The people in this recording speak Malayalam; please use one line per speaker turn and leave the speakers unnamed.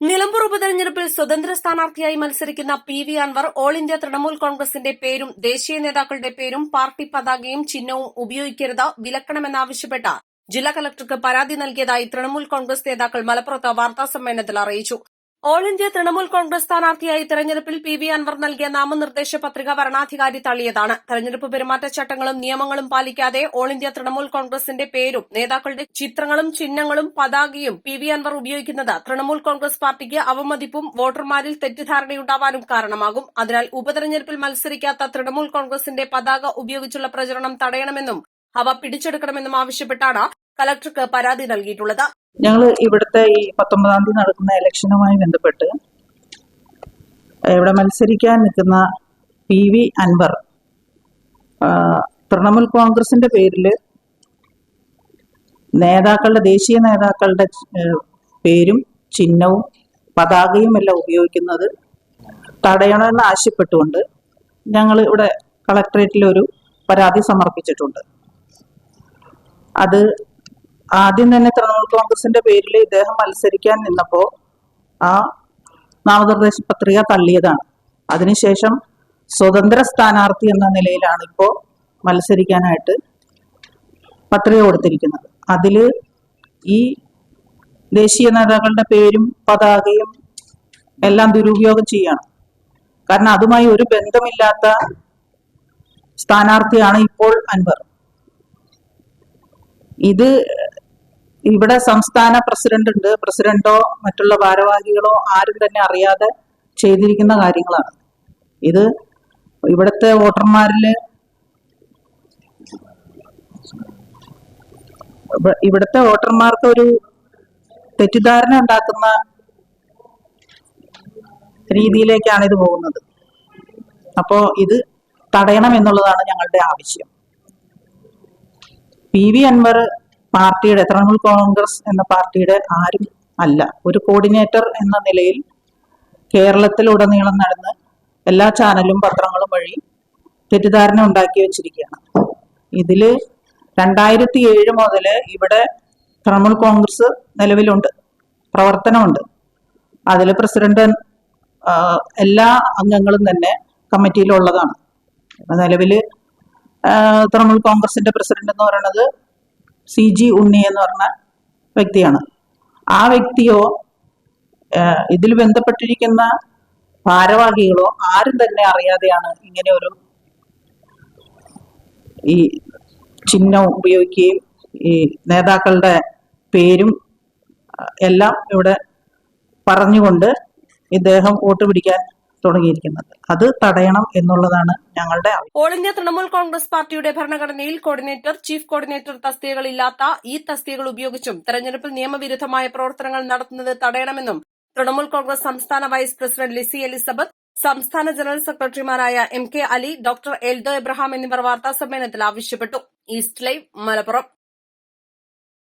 നിലമ്പൂർ ഉപതെരഞ്ഞെടുപ്പിൽ സ്വതന്ത്ര സ്ഥാനാർത്ഥിയായി മത്സരിക്കുന്ന P V Anvar all India Trinamool കോൺഗ്രസിന്റെ പേരും ദേശീയ നേതാക്കളുടെ പേരും പാർട്ടി പതാകയും ചിഹ്നവും ഉപയോഗിക്കരുത് വിലക്കണമെന്നാവശ്യപ്പെട്ട് ജില്ലാ കലക്ടർക്ക് പരാതി നൽകിയതായി തൃണമൂൽ കോൺഗ്രസ് നേതാക്കൾ മലപ്പുറത്ത് വാർത്താസമ്മേളനത്തിൽ അറിയിച്ചു. ഓൾ ഇന്ത്യ തൃണമൂൽ കോൺഗ്രസ് സ്ഥാനാർത്ഥിയായി തെരഞ്ഞെടുപ്പിൽ പി വി അൻവർ നൽകിയ നാമനിർദ്ദേശ പത്രിക വരണാധികാരി തള്ളിയതാണ്. തെരഞ്ഞെടുപ്പ് പെരുമാറ്റച്ചട്ടങ്ങളും നിയമങ്ങളും പാലിക്കാതെ ഓൾ ഇന്ത്യ തൃണമൂൽ കോൺഗ്രസിന്റെ പേരും നേതാക്കളുടെ ചിത്രങ്ങളും ചിഹ്നങ്ങളും പതാകയും പി വി അൻവർ ഉപയോഗിക്കുന്നത് തൃണമൂൽ കോൺഗ്രസ് പാർട്ടിക്ക് അവമതിപ്പും വോട്ടർമാരിൽ തെറ്റിദ്ധാരണയുണ്ടാവാനും കാരണമാകും. അതിനാൽ ഉപതെരഞ്ഞെടുപ്പിൽ മത്സരിക്കാത്ത തൃണമൂൽ കോൺഗ്രസിന്റെ പതാക ഉപയോഗിച്ചുള്ള പ്രചരണം തടയണമെന്നും അവ പിടിച്ചെടുക്കണമെന്നും ആവശ്യപ്പെട്ടാണ് കലക്ടർക്ക് പരാതി നൽകിയിട്ടുള്ളത്.
ഞങ്ങൾ ഇവിടുത്തെ ഈ പത്തൊമ്പതാം തീയതി നടക്കുന്ന ഇലക്ഷനുമായി ബന്ധപ്പെട്ട് ഇവിടെ മത്സരിക്കാൻ നിൽക്കുന്ന പി വി അൻവർ തൃണമൂൽ കോൺഗ്രസിന്റെ പേരിൽ നേതാക്കളുടെ ദേശീയ നേതാക്കളുടെ പേരും ചിഹ്നവും പതാകയും എല്ലാം ഉപയോഗിക്കുന്നത് തടയണമെന്ന് ആവശ്യപ്പെട്ടുകൊണ്ട് ഞങ്ങൾ ഇവിടെ കളക്ടറേറ്റിൽ ഒരു പരാതി സമർപ്പിച്ചിട്ടുണ്ട്. അത് ആദ്യം തന്നെ തൃണമൂൽ കോൺഗ്രസിന്റെ പേരിൽ ഇദ്ദേഹം മത്സരിക്കാൻ നിന്നപ്പോൾ ആ നാമനിർദ്ദേശ പത്രിക തള്ളിയതാണ്. അതിനുശേഷം സ്വതന്ത്ര സ്ഥാനാർത്ഥി എന്ന നിലയിലാണ് ഇപ്പോൾ മത്സരിക്കാനായിട്ട് പത്രിക കൊടുത്തിരിക്കുന്നത്. അതിൽ ഈ ദേശീയ നേതാക്കളുടെ പേരും പതാകയും എല്ലാം ദുരുപയോഗം ചെയ്യണം. കാരണം അതുമായി ഒരു ബന്ധമില്ലാത്ത സ്ഥാനാർത്ഥിയാണ് ഇപ്പോൾ അൻവർ. ഇത് ഇവിടെ സംസ്ഥാന പ്രസിഡന്റ് ഉണ്ട്. പ്രസിഡന്റോ മറ്റുള്ള ഭാരവാഹികളോ ആരും തന്നെ അറിയാതെ ചെയ്തിരിക്കുന്ന കാര്യങ്ങളാണ്. ഇത് ഇവിടുത്തെ വോട്ടർമാരിൽ ഇവിടത്തെ വോട്ടർമാർക്ക് ഒരു തെറ്റിദ്ധാരണ ഉണ്ടാക്കുന്ന രീതിയിലേക്കാണ് ഇത് പോകുന്നത്. അപ്പോ ഇത് തടയണം എന്നുള്ളതാണ് ഞങ്ങളുടെ ആവശ്യം. പി വി അൻവർ പാർട്ടിയുടെ തൃണമൂൽ കോൺഗ്രസ് എന്ന പാർട്ടിയുടെ ആരും അല്ല. ഒരു കോർഡിനേറ്റർ എന്ന നിലയിൽ കേരളത്തിലുടനീളം നടന്ന് എല്ലാ ചാനലും പത്രങ്ങളും വഴി തെറ്റിദ്ധാരണ ഉണ്ടാക്കി വെച്ചിരിക്കുകയാണ്. ഇതിൽ രണ്ടായിരത്തി ഏഴ് മുതൽ ഇവിടെ തൃണമൂൽ കോൺഗ്രസ് നിലവിലുണ്ട്. പ്രവർത്തനമുണ്ട്. അതിൽ പ്രസിഡന്റ് എല്ലാ അംഗങ്ങളും തന്നെ കമ്മിറ്റിയിലുള്ളതാണ്. നിലവിൽ തൃണമൂൽ കോൺഗ്രസിന്റെ പ്രസിഡന്റ് എന്ന് പറയുന്നത് സി ജി ഉണ്ണി എന്ന് പറഞ്ഞ വ്യക്തിയാണ്. ആ വ്യക്തിയോ ഇതിൽ ബന്ധപ്പെട്ടിരിക്കുന്ന ഭാരവാഹികളോ ആരും തന്നെ അറിയാതെയാണ് ഇങ്ങനെ ഒരു ഈ ചിഹ്നം ഉപയോഗിക്കുകയും ഈ നേതാക്കളുടെ പേരും എല്ലാം ഇവിടെ പറഞ്ഞുകൊണ്ട് ഇദ്ദേഹം വോട്ട് പിടിക്കാൻ തുടങ്ങിയിരിക്കുന്നത്. അത് തടയണം എന്നുള്ളതാണ് ഞങ്ങളുടെ
ഓൾ ഇന്ത്യ തൃണമൂൽ കോൺഗ്രസ് പാർട്ടിയുടെ ഭരണഘടനയിൽ കോർഡിനേറ്റർ ചീഫ് കോർഡിനേറ്റർ തസ്തികകളില്ലാത്ത ഈ തസ്തികകൾ ഉപയോഗിച്ചും തെരഞ്ഞെടുപ്പിൽ നിയമവിരുദ്ധമായ പ്രവർത്തനങ്ങൾ നടത്തുന്നത് തടയണമെന്നും തൃണമൂൽ കോൺഗ്രസ് സംസ്ഥാന വൈസ് പ്രസിഡന്റ് ലിസി എലിസബത്ത് സംസ്ഥാന ജനറൽ സെക്രട്ടറിമാരായ M K Ali doctor Eldho Abraham എന്നിവർ വാർത്താസമ്മേളനത്തിൽ ആവശ്യപ്പെട്ടു. East live Malappuram.